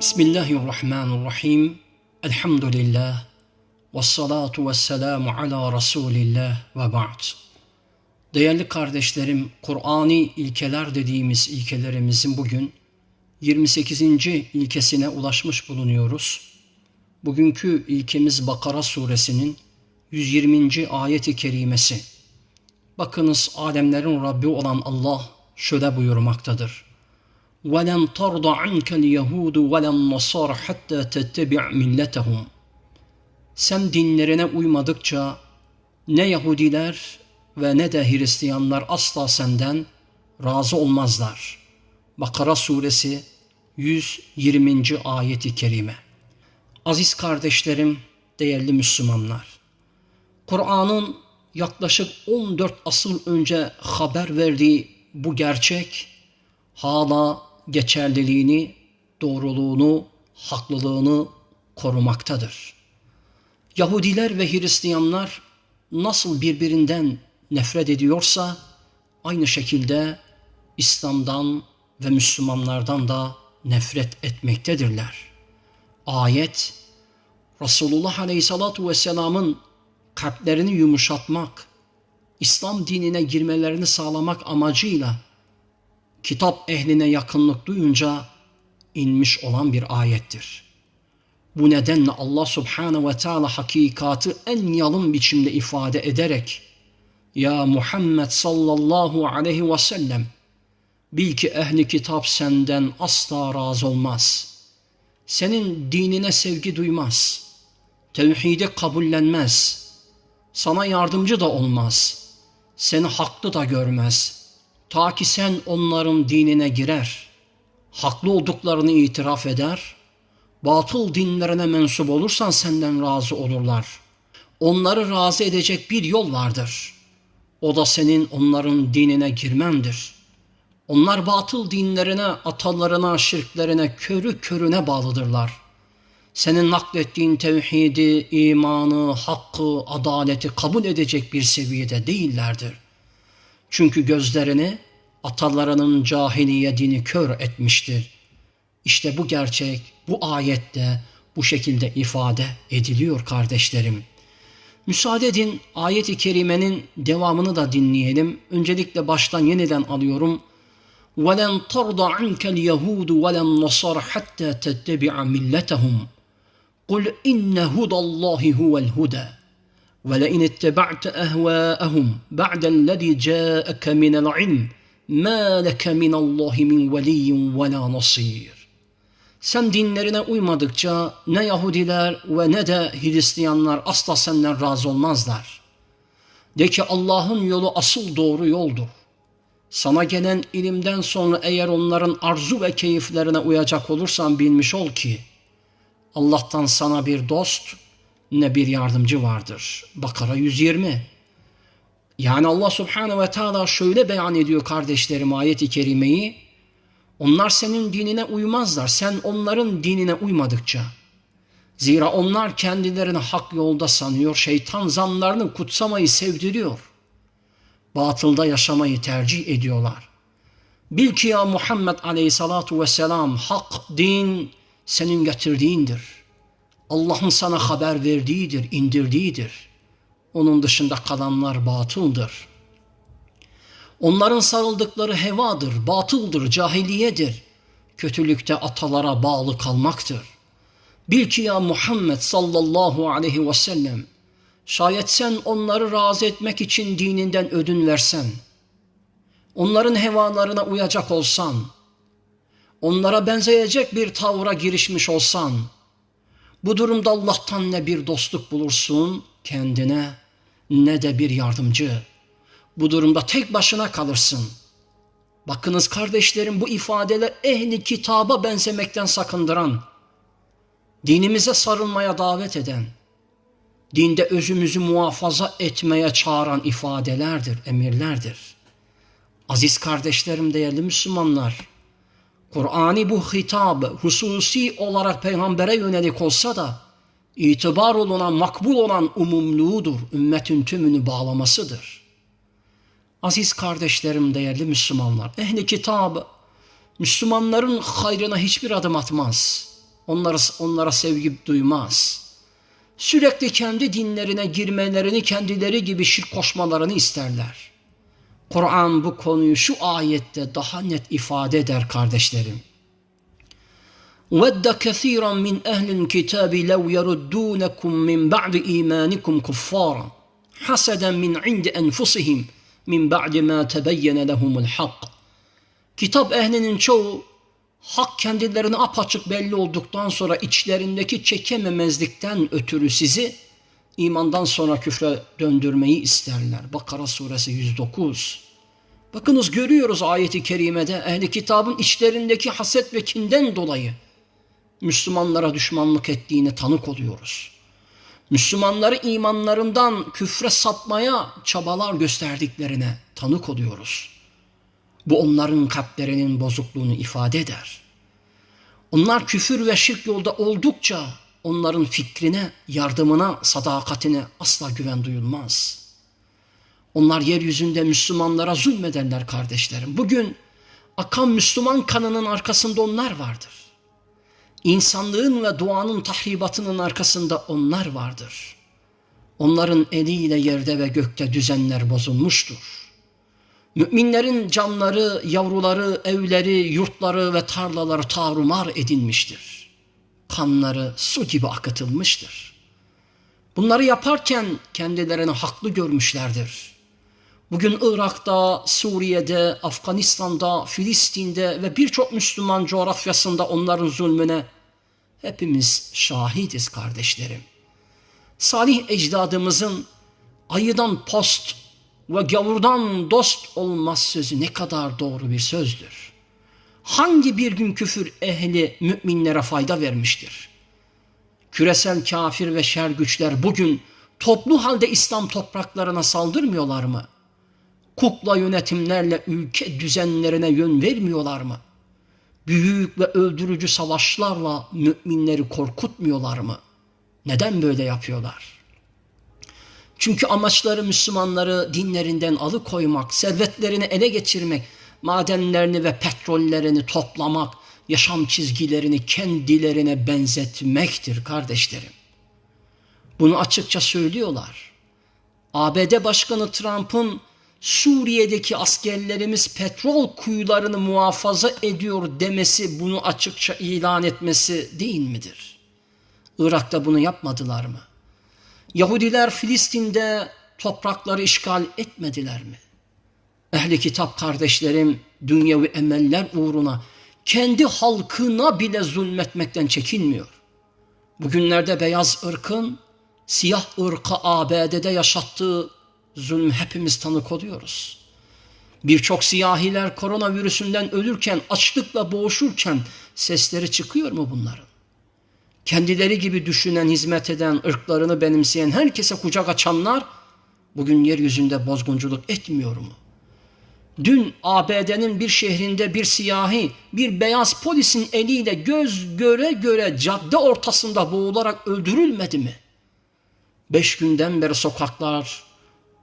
Bismillahirrahmanirrahim. Elhamdülillah. Ve salatu ve selamu ala Resulillah ve ba'd. Değerli kardeşlerim, Kur'ani ilkeler dediğimiz ilkelerimizin bugün 28. ilkesine ulaşmış bulunuyoruz. Bugünkü ilkemiz Bakara suresinin 120. ayeti kerimesi. Bakınız alemlerin Rabbi olan Allah şöyle buyurmaktadır. وَلَنْ تَرْضَ عَنْكَ الْيَهُودُ وَلَا النَّصَارَ حَتَّى تَتَّبِعْ مِلَّتَهُمْ Sen dinlerine uymadıkça ne Yahudiler ve ne de Hristiyanlar asla senden razı olmazlar. Bakara suresi 120. ayeti kerime. Aziz kardeşlerim, değerli Müslümanlar. Kur'an'ın yaklaşık 14 asıl önce haber verdiği bu gerçek hala geçerliliğini, doğruluğunu, haklılığını korumaktadır. Yahudiler ve Hristiyanlar nasıl birbirinden nefret ediyorsa aynı şekilde İslam'dan ve Müslümanlardan da nefret etmektedirler. Ayet Resulullah Aleyhissalatu Vesselam'ın kalplerini yumuşatmak, İslam dinine girmelerini sağlamak amacıyla kitap ehline yakınlık duyunca inmiş olan bir ayettir. Bu nedenle Allah Subhanahu ve Teala hakikatı en yalın biçimde ifade ederek Ya Muhammed sallallahu aleyhi ve sellem bil ki ehli kitap senden asla razı olmaz. Senin dinine sevgi duymaz. Tevhidi kabullenmez. Sana yardımcı da olmaz. Seni haklı da görmez.'' Ta ki sen onların dinine girer, haklı olduklarını itiraf eder, batıl dinlerine mensup olursan senden razı olurlar. Onları razı edecek bir yol vardır. O da senin onların dinine girmendir. Onlar batıl dinlerine, atalarına, şirklerine, körü körüne bağlıdırlar. Senin naklettiğin tevhidi, imanı, hakkı, adaleti kabul edecek bir seviyede değillerdir.'' Çünkü gözlerini atalarının cahiliye dini kör etmiştir. İşte bu gerçek bu ayette bu şekilde ifade ediliyor kardeşlerim. Müsaade edin ayet-i kerimenin devamını da dinleyelim. Öncelikle baştan yeniden alıyorum. وَلَنْ تَرْضَ عَنْكَ الْيَهُودُ وَلَا النَّصَارَ حَتَّى تَتَّبِعَ مِلَّتَهُمْ قُلْ إِنَّ هُدَى اللَّهِ هُوَ الْهُدَى ولئن اتبعت أهواءهم بعد الذي جاءك من العلم ما لك من الله من ولي ولا نصير Sen dinlerine uymadıkça ne Yahudiler ve ne de Hristiyanlar asla senden razı olmazlar. De ki Allah'ın yolu asıl doğru yoldur. Sana gelen ilimden sonra eğer onların arzu ve keyiflerine uyacak olursan bilmiş ol ki Allah'tan sana bir dost, ne bir yardımcı vardır. Bakara 120. Yani Allah Subhanahu ve Teala şöyle beyan ediyor kardeşlerim ayeti kerimeyi. Onlar senin dinine uymazlar. Sen onların dinine uymadıkça. Zira onlar kendilerini hak yolda sanıyor. Şeytan zanlarını kutsamayı sevdiriyor. Batılda yaşamayı tercih ediyorlar. Bil ki ya Muhammed aleyhissalatu vesselam hak din senin getirdiğindir. Allah'ın sana haber verdiğidir, indirdiğidir. Onun dışında kalanlar batıldır. Onların sarıldıkları hevadır, batıldır, cahiliyedir. Kötülükte atalara bağlı kalmaktır. Bil ki ya Muhammed sallallahu aleyhi ve sellem, şayet sen onları razı etmek için dininden ödün versen, onların hevalarına uyacak olsan, onlara benzeyecek bir tavra girişmiş olsan, bu durumda Allah'tan ne bir dostluk bulursun kendine ne de bir yardımcı. Bu durumda tek başına kalırsın. Bakınız kardeşlerim bu ifadeler ehli kitaba benzemekten sakındıran, dinimize sarılmaya davet eden, dinde özümüzü muhafaza etmeye çağıran ifadelerdir, emirlerdir. Aziz kardeşlerim, değerli Müslümanlar, Kur'an'ı bu hitab hususi olarak peygambere yönelik olsa da itibar olunan, makbul olan umumluğudur. Ümmetin tümünü bağlamasıdır. Aziz kardeşlerim, değerli Müslümanlar, ehli kitab Müslümanların hayrına hiçbir adım atmaz. onlara, onlara sevgi duymaz. Sürekli kendi dinlerine girmelerini, kendileri gibi şirk koşmalarını isterler. Kur'an bu konuyu şu ayette daha net ifade eder kardeşlerim. وَدَّ كَثِيرًا مِنْ أَهْلِ الْكِتَابِ لَوْ يَرُدُّونَكُمْ مِنْ بَعْدِ إِيمَانِكُمْ كُفَّارًا حَسَدًا مِنْ عِنْدِ أَنْفُسِهِمْ مِنْ بَعْدِ مَا تَبَيَّنَ لَهُمُ الْحَقِّ Kitap ehlinin çoğu hak kendilerine apaçık belli olduktan sonra içlerindeki çekememezlikten ötürü sizi imandan sonra küfre döndürmeyi isterler. Bakara suresi 109. Bakınız görüyoruz ayeti kerimede ehli kitabın içlerindeki haset ve kinden dolayı Müslümanlara düşmanlık ettiğine tanık oluyoruz. Müslümanları imanlarından küfre sapmaya çabalar gösterdiklerine tanık oluyoruz. Bu onların kalplerinin bozukluğunu ifade eder. Onlar küfür ve şirk yolda oldukça onların fikrine, yardımına, sadakatine asla güven duyulmaz. Onlar yeryüzünde Müslümanlara zulmederler kardeşlerim. Bugün akan Müslüman kanının arkasında onlar vardır. İnsanlığın ve doğanın tahribatının arkasında onlar vardır. Onların eliyle yerde ve gökte düzenler bozulmuştur. Müminlerin canları, yavruları, evleri, yurtları ve tarlaları tavrumar edilmiştir. Kanları su gibi akıtılmıştır. Bunları yaparken kendilerini haklı görmüşlerdir. Bugün Irak'ta, Suriye'de, Afganistan'da, Filistin'de ve birçok Müslüman coğrafyasında onların zulmüne hepimiz şahidiz kardeşlerim. Salih ecdadımızın ayıdan post ve gavurdan dost olmaz sözü ne kadar doğru bir sözdür. Hangi bir gün küfür ehli müminlere fayda vermiştir? Küresel kafir ve şer güçler bugün toplu halde İslam topraklarına saldırmıyorlar mı? Kukla yönetimlerle ülke düzenlerine yön vermiyorlar mı? Büyük ve öldürücü savaşlarla müminleri korkutmuyorlar mı? Neden böyle yapıyorlar? Çünkü amaçları Müslümanları dinlerinden alıkoymak, servetlerini ele geçirmek, madenlerini ve petrollerini toplamak, yaşam çizgilerini kendilerine benzetmektir kardeşlerim. Bunu açıkça söylüyorlar. ABD Başkanı Trump'ın Suriye'deki askerlerimiz petrol kuyularını muhafaza ediyor demesi, bunu açıkça ilan etmesi değil midir? Irak'ta bunu yapmadılar mı? Yahudiler Filistin'de toprakları işgal etmediler mi? Ehli kitap kardeşlerim dünyevi emeller uğruna kendi halkına bile zulmetmekten çekinmiyor. Bugünlerde beyaz ırkın siyah ırka ABD'de yaşattığı zulmü hepimiz tanık oluyoruz. Birçok siyahiler koronavirüsünden ölürken, açlıkla boğuşurken sesleri çıkıyor mu bunların? Kendileri gibi düşünen, hizmet eden, ırklarını benimseyen, herkese kucak açanlar bugün yeryüzünde bozgunculuk etmiyor mu? Dün ABD'nin bir şehrinde bir siyahi, bir beyaz polisin eliyle göz göre göre cadde ortasında boğularak öldürülmedi mi? Beş günden beri sokaklar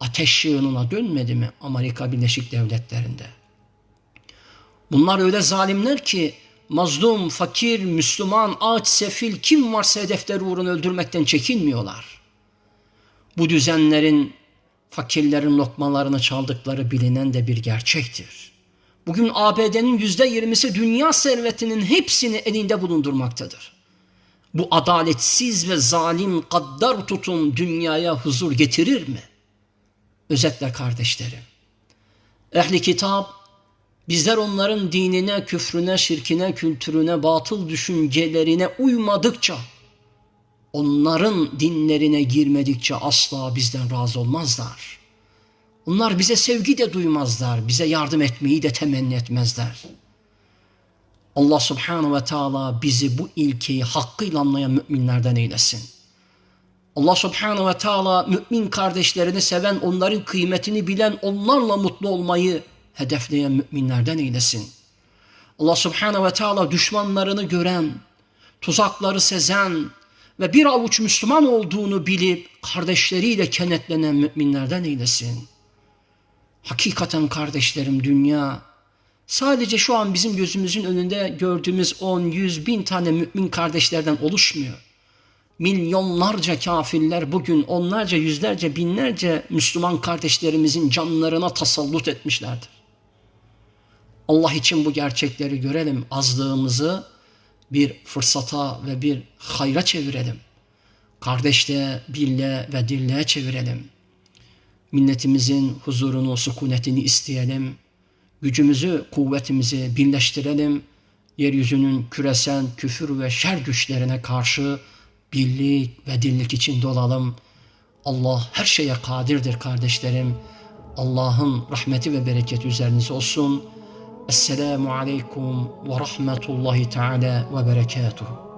ateş yığınına dönmedi mi Amerika Birleşik Devletleri'nde? Bunlar öyle zalimler ki mazlum, fakir, Müslüman, aç, sefil kim varsa hedefleri uğruna öldürmekten çekinmiyorlar. Bu düzenlerin fakirlerin lokmalarını çaldıkları bilinen de bir gerçektir. Bugün ABD'nin yüzde yirmisi dünya servetinin hepsini elinde bulundurmaktadır. Bu adaletsiz ve zalim gaddar tutum dünyaya huzur getirir mi? Özetle kardeşlerim. Ehli kitap bizler onların dinine, küfrüne, şirkine, kültürüne, batıl düşüncelerine uymadıkça onların dinlerine girmedikçe asla bizden razı olmazlar. Onlar bize sevgi de duymazlar, bize yardım etmeyi de temenni etmezler. Allah subhanahu ve teala bizi bu ilkeyi hakkıyla anlayan müminlerden eylesin. Allah subhanahu ve teala mümin kardeşlerini seven, onların kıymetini bilen, onlarla mutlu olmayı hedefleyen müminlerden eylesin. Allah subhanahu ve teala düşmanlarını gören, tuzakları sezen, ve bir avuç Müslüman olduğunu bilip kardeşleriyle kenetlenen müminlerden eylesin. Hakikaten kardeşlerim dünya sadece şu an bizim gözümüzün önünde gördüğümüz 10, 100, bin tane mümin kardeşlerden oluşmuyor. Milyonlarca kafirler bugün onlarca, yüzlerce, binlerce Müslüman kardeşlerimizin canlarına tasallut etmişlerdir. Allah için bu gerçekleri görelim. Azlığımızı bir fırsata ve bir hayra çevirelim. Kardeşliğe, birliğe ve dirliğe çevirelim. Milletimizin huzurunu, sükunetini isteyelim. Gücümüzü, kuvvetimizi birleştirelim. Yeryüzünün küresel küfür ve şer güçlerine karşı birlik ve dirlik içinde olalım. Allah her şeye kadirdir kardeşlerim. Allah'ın rahmeti ve bereketi üzerinize olsun. Esselamu aleyküm ve rahmetullahi teala ve berekatuhu.